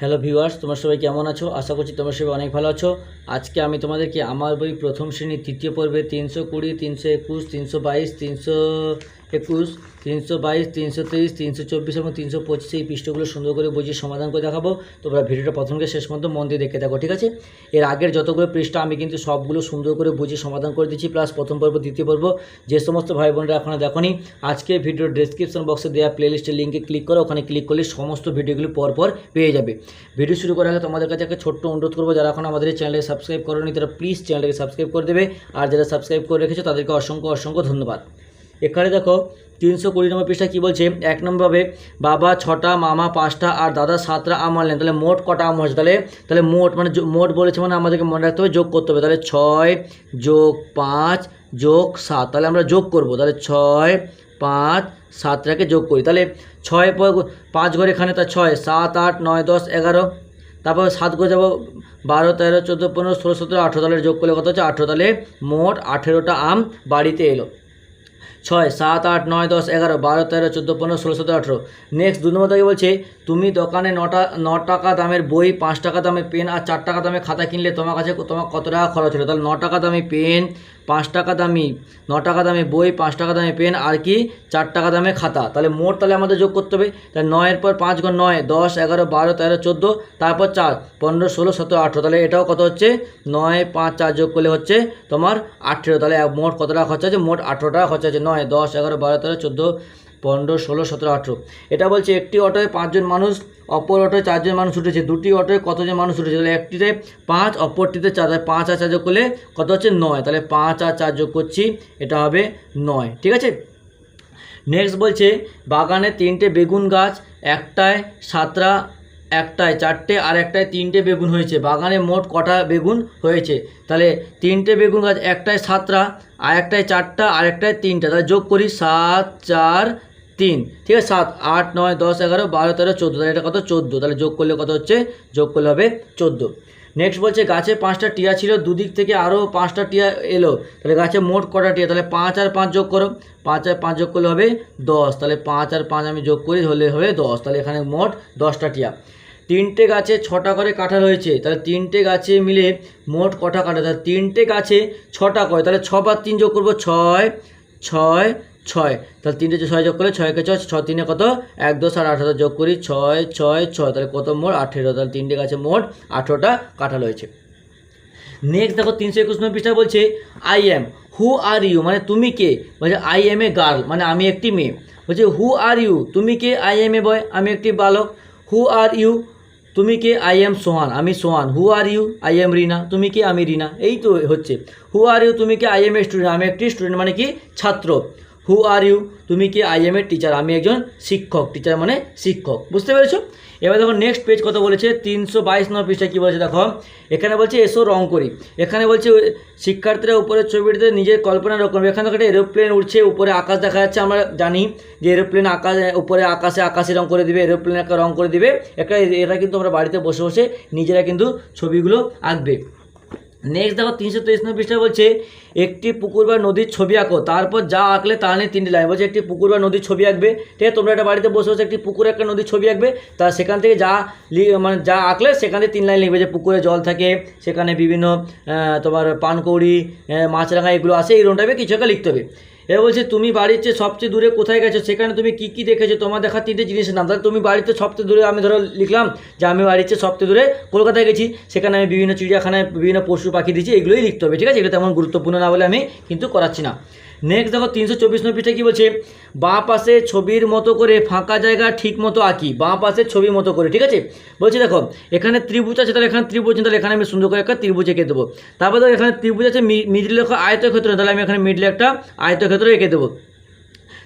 Hello viewers, তোমরা সবাই কেমন আছো? আশা করছি তোমরা সবাই অনেক ভালো আছো। আজকে আমি তোমাদেরকে আমার বই প্রথম শ্রেণির তৃতীয় পর্বে তিনশো কুড়ি, তিনশো একুশ, তিনশো বাইশ, তিনশো একুশ, তিনশো বাইশ, তিনশো তেইশ, তিনশো চব্বিশ এবং তিনশো পঁচিশ এই পৃষ্ঠগুলো সুন্দর করে বুঝিয়ে সমাধান করে দেখাবো। তোমরা ভিডিওটা প্রথম থেকে শেষ পর্যন্ত মন দিয়ে দেখে থাকো, ঠিক আছে? এর আগের যতগুলো পৃষ্ঠা আমি কিন্তু সবগুলো সুন্দর করে বুঝিয়ে সমাধান করে দিচ্ছি প্লাস প্রথম পর্ব, দ্বিতীয় পর্ব, যে সমস্ত ভাই বোনরা এখনও দেখনি, আজকে ভিডিওর ডেসক্রিপশন বক্সে দেওয়া প্লেলিস্টের লিঙ্কে ক্লিক করো, ওখানে ক্লিক করলে সমস্ত ভিডিওগুলো পরপর পেয়ে যাবে। ভিডিও শুরু করার আগে তোমাদের কাছে একটা ছোট্ট অনুরোধ করব, যারা এখন আমাদের এই চ্যানেলকে সাবস্ক্রাইব করোনি, তারা প্লিজ চ্যানেলকে সাবস্ক্রাইব করে দেবে। আর যারা সাবস্ক্রাইব করে রেখেছো, তাদেরকে অসংখ্য অসংখ্য ধন্যবাদ। এখানে দেখো, তিনশো কুড়ি নম্বর পৃষ্ঠা কী বলছে? এক নম্বরভাবে বাবা ছটা, মামা পাঁচটা, আর দাদা সাতটা আম আনলেন। তাহলে মোট কটা আম হচ্ছে তাহলে তাহলে মোট মানে মোট বলেছে মানে আমাদেরকে মনে রাখতে হবে, যোগ করতে হবে। তাহলে ছয় যোগ পাঁচ যোগ সাত, তাহলে আমরা যোগ করব। তাহলে ছয় পাঁচ সাতটাকে যোগ করি। তাহলে ছয় পাঁচ ঘর এখানে তা ছয়, সাত, আট, নয়, দশ, এগারো। তারপর সাত ঘরে যাব বারো, তেরো, চোদ্দ, পনেরো, ষোলো, সতেরো, আঠেরো, তাহলে যোগ করলে কত হচ্ছে? আঠেরো। তাহলে মোট আঠেরোটা আম বাড়িতে এলো। ছয়, সাত, আট, নয়, দশ, এগারো, বারো, তেরো, চোদ্দ, পনেরো, ষোলো, সতেরো, আঠেরো। নেক্সট দু নম্বর বলছে? তুমি দোকানে নটা ন টাকা দামের বই, পাঁচ টাকা দামের পেন আর চার টাকা দামে খাতা কিনলে তোমার কাছে তোমার কত টাকা খরচ হলো? তাহলে ন টাকা দামি পেন, পাঁচ টাকা দামি ন টাকা দামে বই, পাঁচ টাকা দামে পেন আর কি চার টাকা দামে খাতা। তাহলে মোট তাহলে আমাদের যোগ করতে হবে। তাহলে নয়ের পর পাঁচ গুণ নয়, দশ, এগারো, বারো, তেরো, চোদ্দ, তারপর চার, পনেরো, ষোলো, সতেরো, আঠেরো। তাহলে এটাও কত হচ্ছে? নয়, পাঁচ, চার যোগ করলে হচ্ছে তোমার আঠেরো। তাহলে মোট কত টাকা খরচা আছে মোট আঠেরো টাকা খরচা আছে নয়, দশ, এগারো, বারো, তেরো, চোদ্দ, পনেরো, ষোলো, সতেরো, আঠেরো। এটা বলছে একটি অটোয় পাঁচজন মানুষ, অপর অটোয় চারজন মানুষ উঠেছে। দুটি অটোয় কতজন মানুষ উঠেছে? তাহলে একটিতে পাঁচ, অপরটিতে চার। তাহলে পাঁচ আর চার যোগ করলে কত হচ্ছে? নয়। তাহলে পাঁচ আর চার যোগ করছি, এটা হবে নয়। ঠিক আছে? নেক্সট বলছে, বাগানে তিনটে বেগুন গাছ, একটায় সাতটা একটায় চারটে আর একটায় তিনটে বেগুন হয়েছে। বাগানে মোট কটা বেগুন হয়েছে? তাহলে তিনটে বেগুন গাছ একটায় সাতটা, আর একটায় চারটা, আর একটায় তিনটা। তাহলে যোগ করি সাত, চার, তিন। ঠিক আছে? সাত, আট, নয়, দশ, এগারো, বারো, তেরো, চোদ্দ। তাহলে এটা কত? চোদ্দ। তাহলে যোগ করলে কত হচ্ছে? যোগ করলে হবে চোদ্দ। নেক্সট বলছে, গাছে পাঁচটা টিয়া ছিল, দুদিক থেকে আরও পাঁচটা টিয়া এলো। তাহলে গাছে মোট কটা টিয়া? তাহলে পাঁচ আর পাঁচ যোগ করো। পাঁচ আর পাঁচ যোগ করলে হবে দশ। তাহলে পাঁচ আর পাঁচ আমি যোগ করি, হলে হবে দশ। তাহলে এখানে মোট দশটা টিয়া। তিনটে গাছে ছটা করে কাঁঠাল হয়েছে, তাহলে তিনটে গাছে মিলে মোট কটা কাঁঠাল? তাহলে তিনটে গাছে ছটা করে, তাহলে ছ বার তিন যোগ করব ছয় ছয় ছয়। তাহলে তিনটে ছয় যোগ করলে ছয়কে ছয় ছ তিনে কত? এক দশ আর আঠারো যোগ করি, ছয় ছয় ছয়। তাহলে কত মোট? আঠেরো। তাহলে তিনটে গাছে মোট আঠেরোটা কাঁঠাল হয়েছে। নেক্সট দেখো তিনশো একুশ নম্বর পৃষ্ঠা বলছে I am who are you মানে তুমি কে? বলছে আই এম এ গার্ল মানে আমি একটি মেয়ে। বলছে হু আর ইউ তুমি কে? আই এম এ বয় আমি একটি বালক। হু আর ইউ তুমি কে আই এম সোহান আমি Sohan who are you I am Rina তুমি কে আমি রিনা এই তো হচ্ছে। হু আর ইউ তুমি কে আই এম এ স্টুডেন্ট আমি একটি স্টুডেন্ট মানে কি? ছাত্র। হু আর ইউ তুমি কে আই এম এ টিচার আমি একজন শিক্ষক। টিচার মানে শিক্ষক। বুঝতে পেরেছ? এবার দেখো নেক্সট পেজ কত বলেছে? তিনশো বাইশ নম্বর পেজটা কী বলেছে? দেখো, এখানে বলছে, এসো রং করি এখানে বলছে, শিক্ষার্থীরা উপরের ছবিটিতে নিজের কল্পনা রকম এখানে একটা এরোপ্লেন উঠছে উপরে আকাশ দেখা যাচ্ছে, আমরা জানি যে এরোপ্লেন আকাশ, উপরে আকাশে আকাশে রং করে দিবে এরোপ্লেন একটা রং করে দিবে। একটা এরা কিন্তু আমরা বাড়িতে বসে বসে নিজেরা কিন্তু ছবিগুলো আঁকবে। নেক্সট দেখো, তিনশো তেইশ নম্বর পৃষ্ঠা বলছে, একটি পুকুর বা নদীর ছবি আঁকো। তারপর যা আঁকলে তা নিয়ে তিনটি লাইন বলছে, একটি পুকুর বা নদীর ছবি আঁকবে। ঠিক আছে, তোমরা একটা বাড়িতে বসে বসে একটি পুকুর একটা নদীর ছবি আঁকবে। তা সেখান থেকে যা মানে যা আঁকলে সেখান থেকে তিন লাইন লিখবে। যে পুকুরে জল থাকে, সেখানে বিভিন্ন তোমার পানকৌড়ি মাছরাঙা এগুলো আসে, এই রকম টাইপে কিছু একটা লিখতে হবে। এবার বলছে, তুমি বাড়ির চেয়ে সবচেয়ে দূরে কোথায় গেছো? সেখানে তুমি কি কি দেখেছ? তোমার দেখা তিনটে জিনিসের নাম। তাহলে তুমি বাড়িতে সবচেয়ে দূরে, আমি ধরো লিখলাম যে, আমি বাড়ির চেয়ে সবচেয়ে দূরে কলকাতায় গেছি। সেখানে আমি বিভিন্ন চিড়িয়াখানায় বিভিন্ন পশু পাখি দিয়েছি এগুলোই লিখতে হবে, ঠিক আছে? এগুলো তেমন গুরুত্বপূর্ণ না বলে আমি কিন্তু করাচ্ছি না। নেক্সট দেখো তিনশো চব্বিশ নম্বর কী বলছে? বাঁ পাশে ছবির মতো করে ফাঁকা জায়গা ঠিক মতো আঁকি। বাঁ পাশে ছবি মতো করে, ঠিক আছে? বলছি দেখো, এখানে ত্রিভুজ আছে, তাহলে এখানে ত্রিভুজ তাহলে এখানে আমি সুন্দর করে একটা ত্রিভুজ এঁকে দেবো। তারপরে এখানে ত্রিভুজ আছে মিডিল আয়তক্ষেত্র, তাহলে আমি এখানে মিডিলে একটা আয়তক্ষেত্র এঁকে দেবো।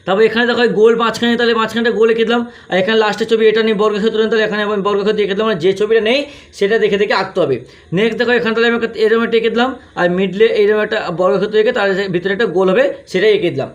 তারপর এখানে দেখো গোল মাঝখানে, তাহলে মাঝখানটা গোল এঁকে আর এখানে লাস্টের ছবি এটা নিয়ে বর্গক্ষেত্র তাহলে এখানে আমি বর্গক্ষেত্র এঁকে দিলাম। মানে যে ছবিটা নেই, সেটা দেখে দেখে আঁকতে হবে। নেক্সট দেখো, এখানে তাহলে আমি এরকম একটা এঁকে দিলাম। আর মিডলে এরকম একটা বর্গক্ষেত্র এঁকে তার ভিতরে একটা গোল হবে, সেটাই এঁকে দিলাম।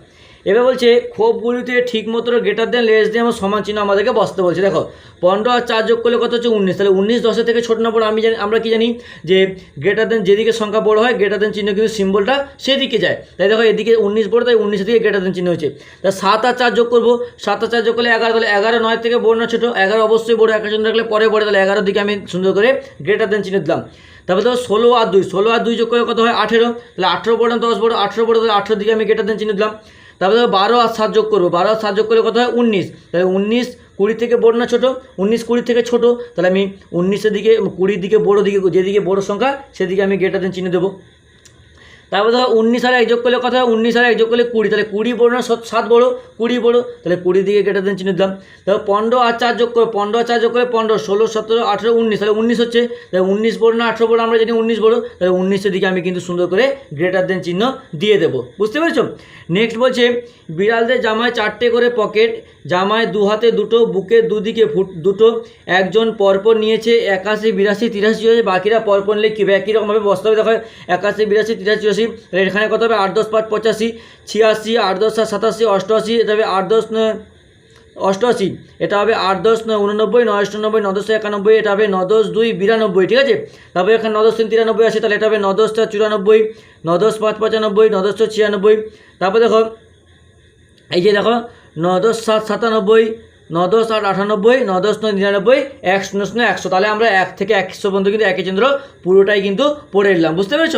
এবার বলছে ক্ষোভগুলিতে ঠিক মতো গ্রেটার দেন লেস দিয়ে আমার সমান চিহ্ন আমাদেরকে বসতে বলছে। দেখো, পনেরো আর চার যোগ করলে কত হচ্ছে উনিশ? তাহলে উনিশ দশের থেকে ছোট না বড় আমি জানি, আমরা কি জানি যে গ্রেটার দেন যেদিকে সংখ্যা বড় হয় গ্রেটার দেন চিহ্ন কিন্তু সিম্বলটা সেদিকে যায়। তাই দেখো, এদিকে উনিশ বড়, তাই উনিশের দিকে গ্রেটার দেন চিহ্ন হয়েছে তা সাত আর চার যোগ করব, সাত আর চার যোগ করলে এগারো, তাহলে এগারো নয় থেকে বড় না ছোটো, এগারো অবশ্যই বড় একটা চিহ্ন রাখলে পরে বড়, তাহলে এগারোর দিকে আমি সুন্দর করে গ্রেটার দেন চিহ্ন দিলাম। তারপরে ধরো ষোলো আর দুই, ষোলো আর দুই যোগ করে কত হয়? আঠেরো। তাহলে আঠেরো বড় দশ বড়, আঠেরো বড়, তাহলে আঠেরো দিকে আমি গ্রেটার দেন চিহ্ন দিলাম। তারপরে বারো আর সাত যোগ করব। বারো আর সাত যোগ করলে কত হয়? উনিশ। তাহলে উনিশ কুড়ি থেকে বড় না ছোটো? উনিশ কুড়ি থেকে ছোট। তাহলে আমি উনিশের দিকে, কুড়ির দিকে বড় দিকে, যেদিকে বড় সংখ্যা, সেদিকে আমি গ্রেটার দেন চিহ্ন দেবো। তারপর ধরো উনিশ আর এক যোগ করলে কথা উনিশ আর এক যোগ করলে কুড়ি। তাহলে কুড়ি বড় না সাত বড়, কুড়ি বড় তাহলে কুড়ি দিকে কেটে দেন চিহ্ন দিলাম। তারপর পনেরো আর চার যোগ করে, পনেরো আর চার যোগ করে পনেরো, ষোলো, সতেরো, আঠেরো, উনিশ। তাহলে উনিশ হচ্ছে, তাহলে উনিশ বড় না, আঠেরো বড় আমরা জানি উনিশ বড়। তাহলে উনিশের দিকে আমি কিন্তু সুন্দর করে গ্রেটার দেন চিহ্ন দিয়ে দেবো। বুঝতে পেরেছ? নেক্সট বলছে, বিড়ালদের জামায় চারটে করে পকেট জামায় দু হাতে দুটো, বুকে দুদিকে ফুট, দুটো। একজন পরপর নিয়েছে একাশি, বিরাশি, তিরাশি হয়েছে বাকিরা পরপর নিলে কী একই রকমভাবে বসতে হবে? দেখো, একাশি, বিরাশি, তিরাশি, চুরাশি। এখানে কত হবে? আট দশ পাঁচ পঁচাশি, ছিয়াশি, আট দশ সাত সাতাশি, অষ্টআশি হবে আট দশ অষ্টআশি। এটা হবে আট দশ নয়, উননব্বই, নয় অষ্টানব্বই ন দশ একানব্বই, এটা হবে নদশ দুই, বিরানব্বই, ঠিক আছে? তারপরে এখানে নদশ তিন, তিরানব্বই আছে তাহলে এটা হবে ন দশ চার, চুরানব্বই ন দশ পাঁচ, পঁচানব্বই ন দশ ছয় ছিয়ানব্বই। তারপর দেখো, এই যে দেখো ন দশ সাত সাতানব্বই ন দশ আট আটানব্বই ন দশ নয় নিরানব্বই, এক শূন্য শূন্য, একশো। তাহলে আমরা এক থেকে একশো পর্যন্ত কিন্তু একই চন্দ্র পুরোটাই কিন্তু পড়ে নিলাম। বুঝতে পেরেছ?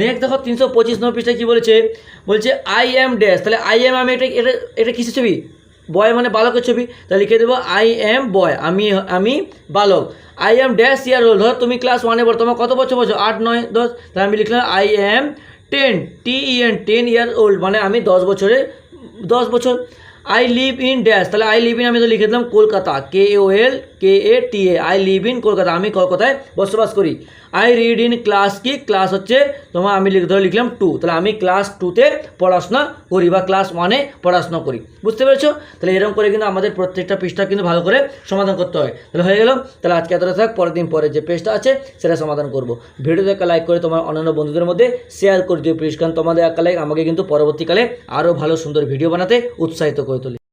নেক্সট দেখো তিনশো পঁচিশ নম্বর পৃষ্ঠায় কী বলেছে? বলছে আই এম ড্যাশ তাহলে আই এম আমি এটা এটা এটা কিসের ছবি? বয় মানে বালকের ছবি। তাহলে লিখে দেবো আই এম বয় আমি আমি বালক। I am dash year old ধর তুমি ক্লাস ওয়ানে পড়ো তোমার কত বছর বছর আট, নয়, দশ। তাহলে আমি লিখলাম I am ten T N ten year old মানে আমি দশ বছরে, দশ বছর। আই লিভ ইন ড্যাশ তাহলে আই লিভ ইন আমি তো লিখে দিলাম Kolkata K O L K A T A I live in Kolkata. আমি কলকাতায় বসবাস করি। আই রিড ইন ক্লাস কি? ক্লাস হচ্ছে তোমার আমি লিখ ধরে লিখলাম টু তাহলে আমি ক্লাস টুতে পড়াশোনা করি বা ক্লাস ওয়ানে পড়াশোনা করি। বুঝতে পেরেছ? তাহলে এরকম করে কিন্তু আমাদের প্রত্যেকটা পৃষ্ঠা কিন্তু ভালো করে সমাধান করতে হয়। তাহলে হয়ে গেল। তাহলে আজকে এতটা থাক, পরের দিন পরে যে পেজটা আছে সেটা সমাধান করব। ভিডিওতে একটা লাইক করে তোমার অন্যান্য বন্ধুদের মধ্যে শেয়ার করে দিও। প্লিজ কারণ তোমাদের একটা লাইক আমাকে কিন্তু পরবর্তীকালে আরও ভালো সুন্দর ভিডিও বানাতে উৎসাহিত করে todo